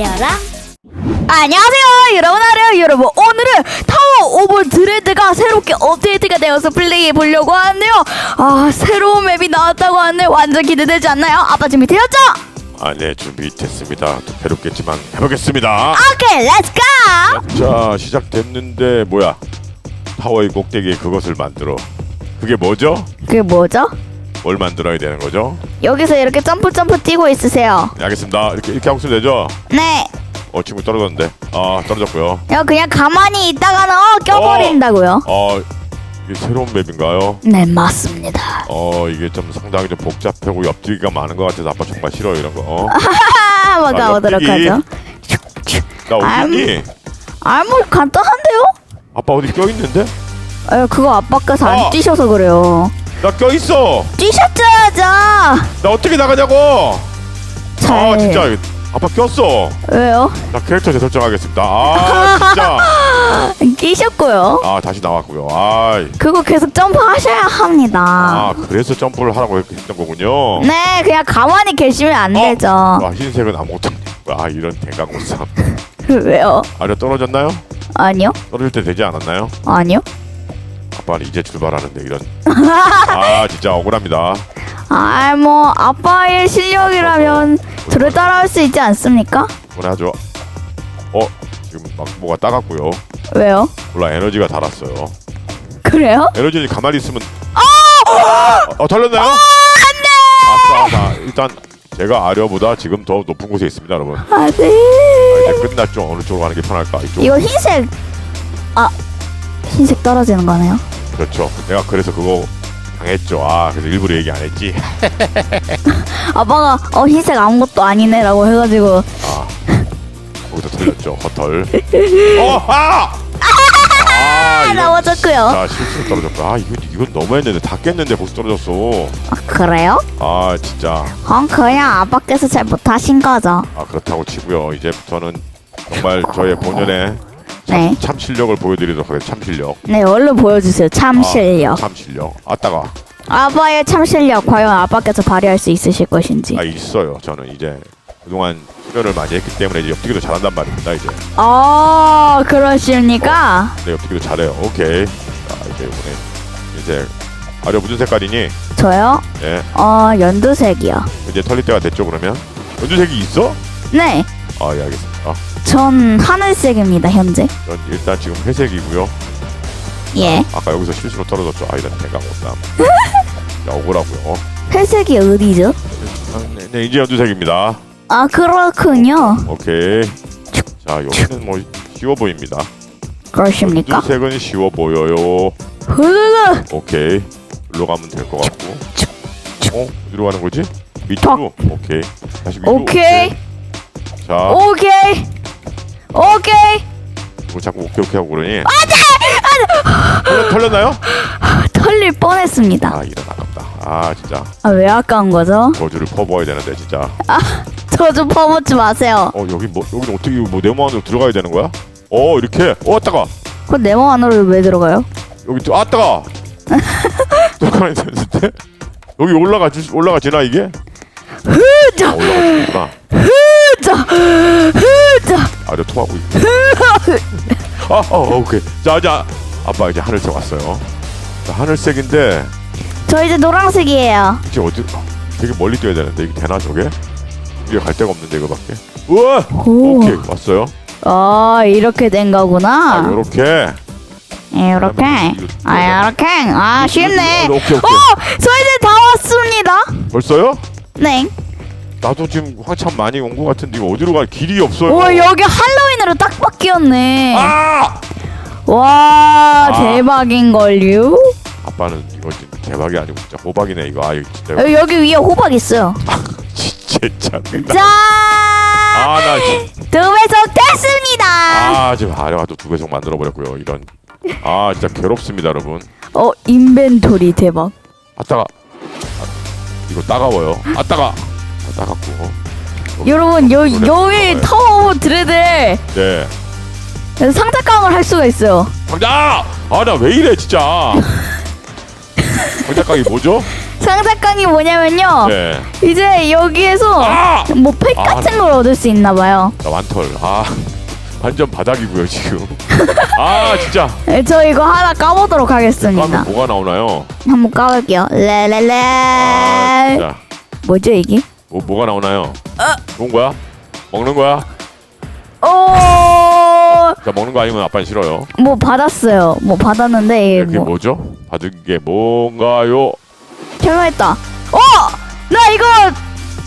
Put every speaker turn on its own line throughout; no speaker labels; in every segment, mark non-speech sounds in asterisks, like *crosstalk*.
기다려라.
안녕하세요 여러분 아래요 여러분 오늘은 타워 오브 드레드가 새롭게 업데이트가 되어서 플레이해 보려고 하는데요 아 새로운 맵이 나왔다고 하는데 완전 기대되지 않나요? 아빠 준비 되었죠?
아, 네, 준비됐습니다. 또 괴롭겠지만 해보겠습니다.
오케이 렛츠고
자, 시작됐는데 뭐야? 타워의 꼭대기에 그것을 만들어. 그게 뭐죠?
그게 뭐죠?
뭘 만들어야 되는 거죠?
여기서 이렇게 점프 점프 뛰고 있으세요
네, 알겠습니다. 이렇게 이렇게 하고 있으면 되죠?
네
어, 친구 떨어졌는데. 아, 떨어졌고요.
이거 그냥 가만히 있다가는 어 껴버린다고요
어, 이게 새로운 맵인가요?
네 맞습니다
어, 이게 좀 상당히 좀 복잡하고 옆뒤기가 많은 것 같아서 아빠 정말 싫어 이런 거. 어?
아 *laughs* 한번
아,
가보도록. 하죠
나 어디니?
아 뭐 간단한데요?
아빠 어디 껴 있는데?
아 그거 아빠께서 안
어.
뛰셔서 그래요
나 껴 있어.
뛰셨어 야죠
나 어떻게 나가냐고?
잘
아, 진짜 아빠 꼈어.
왜요?
나 캐릭터 재설정하겠습니다. 아 진짜. *laughs*
끼셨고요.
아 다시 나왔고요. 아,
그거 계속 점프하셔야 합니다.
아 그래서 점프를 하라고 이렇게 했던 거군요.
네, 그냥 가만히 계시면 안
어?
되죠.
아 흰색은 아무것도 없고 아 이런 대강고삼. *laughs*
왜요?
아래 떨어졌나요?
아니요,
떨어질 때 되지 않았나요?
아니요.
아빠는 이제 출발하는데 이런. 아 진짜 억울합니다.
아, 뭐 아빠의 실력이라면 저를 따라할 수 있지 않습니까?
억울하죠. 어 지금 막 뭐가 따갑고요.
왜요?
몰라 에너지가 달았어요.
그래요?
에너지 가만히 있으면. 어, 어 달렸나요? 안돼. 아싸, 자 일단 제가 아려보다 지금 더 높은 곳에 있습니다, 여러분.
아,
아,
네.
이제 끝났죠. 어느 쪽으로 가는 게 편할까? 이쪽.
이거 흰색. 아, 흰색 떨어지는 거네요.
그렇죠. 내가 그래서 그거 당했죠. 아, 그래서 일부러 얘기 안 했지. *laughs*
아빠가 어 흰색 아무것도 아니네라고 해가지고
아, 거기서 틀렸죠. 헛털. 어, 아! 아, *laughs*
나와졌고요.
자, 실수로 떨어졌다. 아, 이건 이건 너무했는데 다 깼는데 벌써 떨어졌어.
아, 그래요?
아, 진짜.
그건 그냥 아빠께서 잘 못하신 거죠.
아, 그렇다고 치고요. 이제부터는 정말 저의 본연의 참,
네.
참 실력을 보여드리도록 하겠습니다. 참 실력.
네, 얼른 보여주세요. 참
아,
실력.
참 실력. 아따가.
아빠의 참 실력 과연 아빠께서 발휘할 수 있으실 것인지.
아, 있어요. 저는 이제 그동안 수련을 많이 했기 때문에 이제 옆뛰기도 잘한단 말입니다. 이제.
어, 그러십니까?
네, 옆뛰기도 잘해요. 오케이. 자, 이제 이번에 이제 아려 무슨 색깔이니?
저요?
예.
어, 연두색이요.
이제 털릴 때가 됐죠, 그러면? 연두색이 있어?
네,
아, 예, 알겠습니다. 아,
전 하늘색입니다, 현재.
전 일단 지금 회색이고요.
예.
아까 여기서 실수로 떨어졌죠. 아, 이런 대강 옷남. 자, 억울하고요.
회색이 어디죠?
아, 네, 네, 이제 연두색입니다.
아, 그렇군요.
오케이. 자, 여기는 뭐 쉬워 보입니다.
그러십니까?
연두색은 쉬워 보여요.
흐르르!
오케이. 일로 가면 될 것 같고. 어? 어디로 가는 거지? 밑으로? 오케이. 다시 위로.
오케이.
자,
오케이. 오케이.
뭐 자꾸 오케이 오케이 하고 그러니. 안돼! 털렸나요? *gasps*
털릴 뻔했습니다.
아, 이런 아깝다. 아, 진짜.
아, 왜 아까운 거죠?
저주를 퍼부어야 되는데 진짜.
저 좀 퍼붓지 마세요.
어, 여기 뭐 여기는 어떻게 뭐 네모 안으로 들어가야 되는 거야? 어, 이렇게. 어, 따가.
그건 네모 안으로 왜 들어가요?
여기 또 아, 따가. *laughs* 들어가야 되는데. 여기 올라가 주 올라가지나 이게?
흐자!
아, 올라가지구나.
흐자!
토하고 있고. *laughs* 아, 어, 오케이. 자, 자. 아빠 이제 하늘색 왔어요. 자, 하늘색인데
저 이제 노란색이에요.
이제 어디? 아, 되게 멀리 뛰어야 되는데 이게 되나 저게? 이게 갈 데가 없는데 이거밖에. 우와.
오.
오케이 왔어요.
아, 이렇게 된 거구나.
아, 요렇게.
이렇게. 아, 이렇게. 아, 쉽네.
어,
어,
오케이.
저 이제 다 왔습니다.
벌써요?
네.
나도 지금 한참 많이 온 것 같은데 이거 어디로 갈 길이 없어요.
오, 여기 할로윈으로 딱 바뀌었네.
아!
와,
아.
대박인 걸요?
아빠는 이거 진짜 대박이 아니고 진짜 호박이네 이거. 아 이거 진짜
여기, 여기 위에 호박 있어요. *laughs*
진짜 짜증나.
짠!
아나
두 배속 됐습니다.
아 지금 아려가 또 두 배속 만들어 버렸고요. 이런. 아 진짜 괴롭습니다 여러분.
어, 인벤토리 대박.
아따가. 아, 이거 따가워요. 아따가. 아, 따갑고.
여러분, 여, 여기. 타워 오브 드레드
네.
상자깡을 할 수가 있어요.
상자! 아나 왜 이래 진짜. *laughs* 상자각이 뭐죠?
상사깡이 뭐냐면요.
네.
이제 여기에서
아!
뭐 팩
아,
같은 걸 얻을 수 있나 봐요.
나 완털. 아 완전 바닥이고요 지금. 아 진짜.
네, *laughs* 저 이거 하나 까보도록 하겠습니다.
까면 뭐가 나오나요?
한번 까볼게요. 레레레.
아 진짜.
뭐죠 이게?
뭐 뭐가 나오나요?
어.
좋은 거야? 먹는 거야?
오,
자 먹는 거 아니면 아빠는 싫어요.
뭐 받았어요. 뭐 받았는데 이게
그게
뭐
뭐죠? 받은 게 뭔가요?
결과했다. 어, 나 이거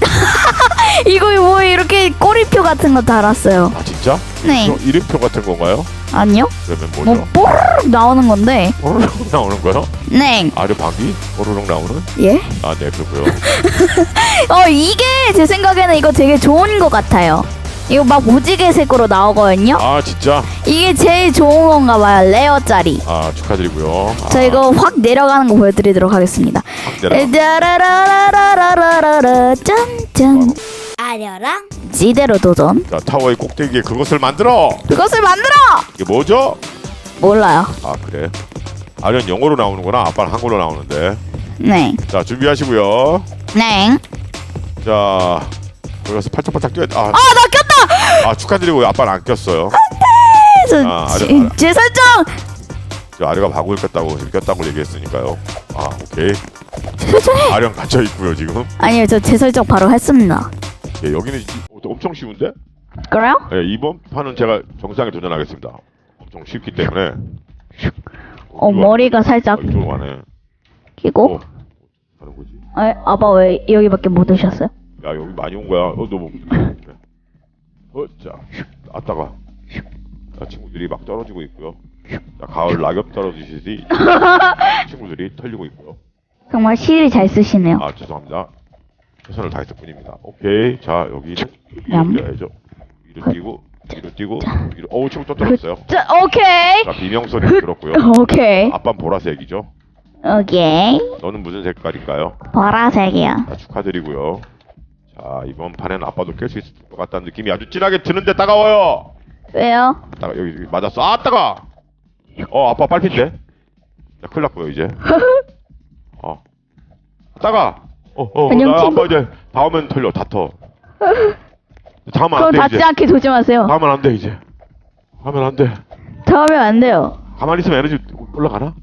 *laughs* 이거 뭐 이렇게 꼬리표 같은 거 달았어요.
아 진짜?
네.
이름표 같은 건가요?
아니요?
그러면
뭐
뭐죠?
뽀르륵 나오는 건데.
뽀로록 *laughs* 나오는 거요?
네.
아래 박이 뽀로록 나오는?
예?
아 네 그렇고요. *laughs*
어 이게 제 생각에는 이거 되게 좋은 것 같아요. 이거 막 무지개색으로 나오거든요.
아 진짜?
이게 제일 좋은 건가 봐요. 레어짜리.
아 축하드리고요. 아,
저 이거 확 내려가는 거 보여드리도록 하겠습니다.
확 내려가.
따라라라라라라라 짠짠. 아려랑 지대로 도전.
자 타워의 꼭대기에 그것을 만들어.
그것을 만들어.
이게 뭐죠?
몰라요.
아 그래. 아련 영어로 나오는구나. 아빠는 한글로 나오는데.
네.
자 준비하시고요.
네.
자 거기서 팔짝팔짝 뛰어. 아,
아 나 꼈다.
아 축하드리고요. 아빠는 안 꼈어요.
저
아,
제 설정.
저 아래가 바구를 꼈다고 꼈다고 얘기했으니까요. 아 오케이. 아련 갇혀 있고요 지금.
아니요 저 제 설정 바로 했습니다.
예, 여기는 엄청 쉬운데?
그래요?
예, 이번 판은 제가 정상에 도전하겠습니다. 엄청 쉽기 때문에.
어 머리가 살짝
아, 이쪽으로 가네.
끼고.
어, 하는 거지.
에, 아빠 왜 여기밖에 못 오셨어요?
야 여기 많이 온 거야. 어 너무. 그래. 어, 자, 아따가. 자, 친구들이 막 떨어지고 있고요. 자, 가을 낙엽 떨어지시듯이 *laughs* 친구들이 털리고 있고요.
정말 시를 잘 쓰시네요.
아 죄송합니다. 최선을 다했을 뿐입니다. 오케이. 자 여기는
얌.
위로 뛰어야죠. 위로 뛰고 위로 뛰고 위로. 어우 친구 또 떨어졌어요.
자, 오케이.
자 비명 소리 들었고요.
오케이.
아빠 는 보라색이죠.
오케이.
너는 무슨 색깔일까요?
보라색이야.
자, 축하드리고요. 자 이번 판엔 아빠도 깰 수 있을 것 같다는 느낌이 아주 진하게 드는데 따가워요.
왜요?
따가 여기, 여기 맞았어. 아 따가. 어 아빠 빨핀데. 자 큰일 났고요 이제. *laughs* 어 따가. 어 어
안녕,
나
친구.
아빠 이제 다음엔 털려 다 터. 다음은
그럼
안 돼
닿지
이제.
않게 조심하세요.
다음은 안돼 이제. 하면 안 돼.
닿으면 안 돼요.
가만히 있으면 에너지 올라가나?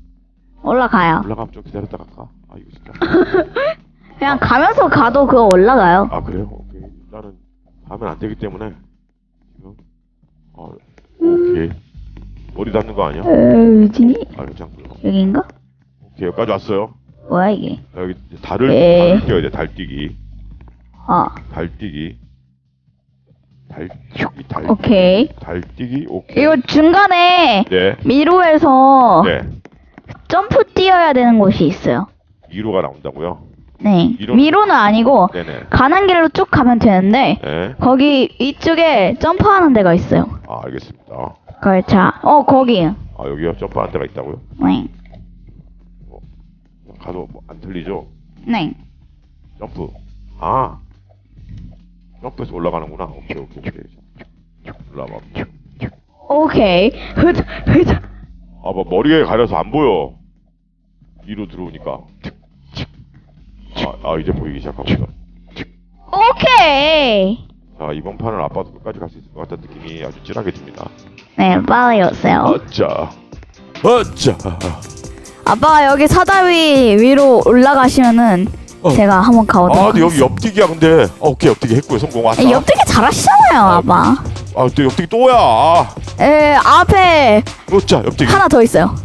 올라가요.
올라가면 좀 기다렸다가 가. 아 이거 진짜. *laughs*
그냥 가면서 가도 그거 올라가요.
아 그래요? 오케이. 일단은 하면 안 되기 때문에 지금 어 오케이 머리 닿는 거 아니야?
어디?
아 괜찮고요.
여긴가?
오케이 여기까지 왔어요.
뭐야 이게?
여기 달을
에이.
달을 뛰어야 돼. 달뛰기,
아,
달뛰기, 달뛰기, 달
오케이.
달뛰기. 오케이.
이거 중간에
네.
미로에서
네.
점프 뛰어야 되는 곳이 있어요.
2로가 나온다고요?
네.
미로?
미로는 아니고
네네.
가는 길로 쭉 가면 되는데
네.
거기 이쪽에 점프하는 데가 있어요.
아 알겠습니다.
자, 어 거기.
아 여기요 점프하는 데가 있다고요?
네,
틀리죠?
네.
점프. 아. 점프해서 올라가는구나. 오케이, 오케이, 오케이. 올라가.
오케이. 흐자, 흐자.
아, 뭐 머리에 가려서 안 보여. 위로 들어오니까. 아, 아 이제 보이기 시작합니다.
오케이.
자, 이번 판은 아빠도 끝까지 갈 수 있을 것 같다는 느낌이 아주 진하게 듭니다.
네, 빨리 오세요.
어짜. 어짜.
아빠가 여기 사다리 위로 올라가시면은
어.
제가 한번 가보도록
아, 근데 여기
하겠습니다.
옆뛰기야, 근데. 어, 오케이, 옆뛰기 했고요. 성공.
에, 옆되게 잘하시잖아요, 아빠.
아, 또 옆뛰기 또야. 아,
에, 앞에
어짜, 옆뛰기.
하나 더 있어요.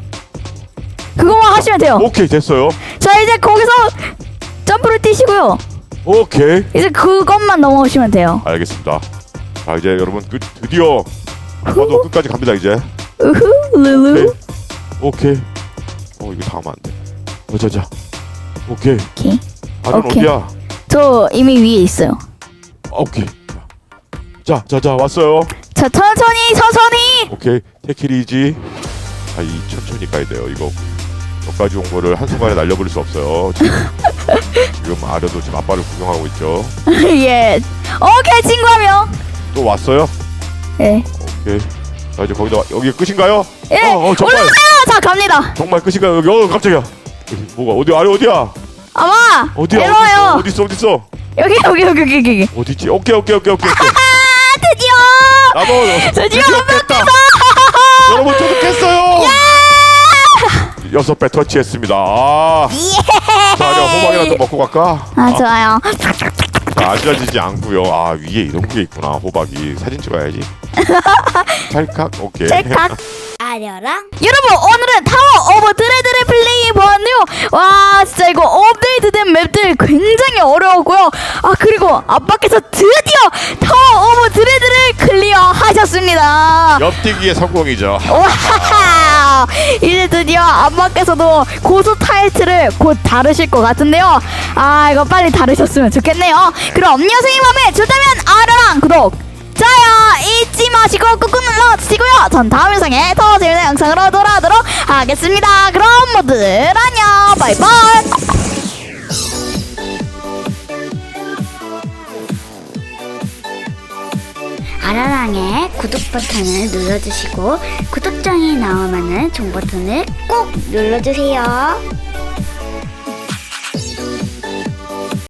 그거만 하시면 돼요.
오케이, 됐어요.
자, 이제 거기서 점프를 뛰시고요.
오케이.
이제 그것만 넘어오시면 돼요.
알겠습니다. 자 이제 여러분 끝 드디어 아빠도 끝까지 갑니다 이제.
우후,
오케이.
르르.
오케이. 어 이거 다 하면 안 돼. 어자자. 오케이.
오케이.
아는
오케이.
어디야?
저 이미 위에 있어요.
아, 오케이. 자, 자, 자 왔어요.
자, 천천히, 천천히.
오케이. 테키리지. 아, 이 천천히 가야 돼요. 이거 여기까지 온 거를 한 순간에 날려버릴 수 없어요. 지금, *laughs* 지금 아려도 지금 아빠를 구경하고 있죠. *laughs*
예. 오케이, 친구 한 명.
또 왔어요?
예.
오케이. 자 이제 거기다 와- 여기 끝인가요?
예.
어, 어 정말
올라가요. 자, 갑니다.
정말 끝인가요? 여기 어 깜짝이야. 여기 뭐가 어디 아래 어디야?
아마
어디야
일로
어디
와요
있어 어디 있어 어디 있어
여기 여기 여기 여기 여기
어디 있지 오케이 오케이 오케이 오케이 오케이.
아 드디어
나도
드디어
깼다 여러분 저도 깼어요 여섯 배 터치했습니다 아 자, 그냥 호박이라도 먹고 갈까?
아 좋아요
자, 아주아지지 않고요. 아 위에 이런 게 있구나. 호박이 사진 찍어야지. *laughs* 찰칵 오케이.
찰칵
아려랑
여러분 오늘은 타워 오브 드레드를 플레이해 보았는데요. 와 진짜 이거 업데이트된 맵들 굉장히 어려웠고요. 아 그리고 아빠께서 드디어 타워 오브 드레드를 클리어 하셨습니다.
옆뛰기의 성공이죠.
와 이제 드디어 아빠께서도 고수 타이틀을 곧 다루실 것 같은데요. 아 이거 빨리 다루셨으면 좋겠네요. 그럼 녀석이 맘에 좋다면 알아랑 구독 좋아요 잊지 마시고 꾹꾹 눌러주시고요. 전 다음 영상에 더 재밌는 영상으로 돌아오도록 하겠습니다. 그럼 모두들 안녕. 바이바이.
아라랑의 구독 버튼을 눌러주시고 구독장이 나오면은 종 버튼을 꼭 눌러주세요.